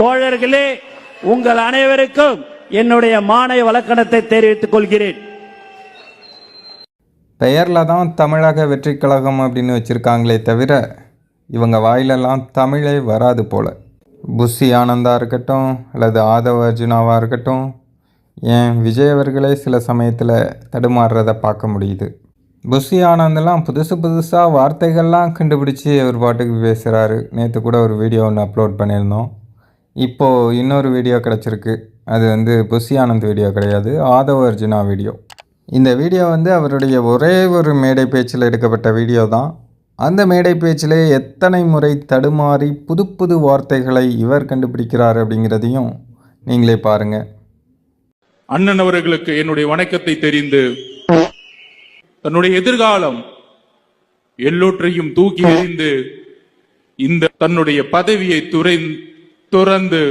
தோழர்களே உங்கள் அனைவருக்கும் என்னுடைய மாநில வழக்கணத்தை தெரிவித்துக் கொள்கிறேன். பெயரில் தான் தமிழக வெற்றி கழகம் அப்படின்னு வச்சுருக்காங்களே தவிர இவங்க வாயிலெல்லாம் தமிழே வராது போல. புஷி ஆனந்தா இருக்கட்டும் அல்லது ஆதவ அர்ஜுனாவாக இருக்கட்டும் ஏன் விஜய் அவர்களே சில சமயத்தில் தடுமாறுறத பார்க்க முடியுது. புஷி ஆனந்தெல்லாம் புதுசு புதுசாக வார்த்தைகள்லாம் கண்டுபிடிச்சி அவர் பாட்டுக்கு பேசுகிறாரு நேற்று கூட ஒரு வீடியோ ஒன்று அப்லோட் பண்ணியிருந்தோம். இப்போது இன்னொரு வீடியோ கிடச்சிருக்கு. அது வந்து புஷி ஆனந்த் வீடியோ கிடையாது ஆதவ அர்ஜுனா வீடியோ இந்த வீடியோ வந்து அவருடைய ஒரே ஒரு மேடை பேச்சில் எடுக்கப்பட்ட வீடியோ தான். அந்த மேடை பேச்சிலே எத்தனை முறை தடுமாறி புது புது வார்த்தைகளை இவர் கண்டுபிடிக்கிறார் அப்படிங்கிறதையும் நீங்களே பாருங்கள் அண்ணன் அவர்களுக்கு என்னுடைய வணக்கத்தை தெரிந்து தன்னுடைய எதிர்காலம் எல்லோற்றையும் தூக்கி எறிந்து இந்த தன்னுடைய பதவியை துறை துறந்து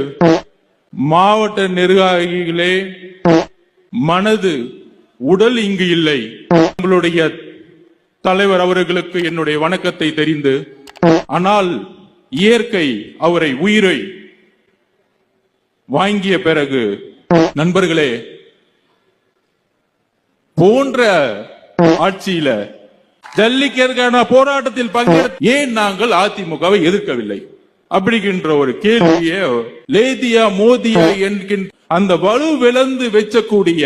மாவட்ட நிர்வாகிகளே மனது உடல் இங்கு இல்லை. உங்களுடைய தலைவர் அவர்களுக்கு என்னுடைய வணக்கத்தை தெரிந்து ஆனால் இயற்கை அவரை உயிரை வாங்கிய பிறகு நண்பர்களே போன்ற ஆட்சியில ஜல்லிக்கற்கான போராட்டத்தில் பங்கெடுத்து ஏன் நாங்கள் அதிமுகவை எதிர்க்கவில்லை? அப்படிங்கின்ற ஒரு கேள்வியை லேதியா மோதியா என்கின்ற அந்த வலு விளந்து வெச்சக்கூடிய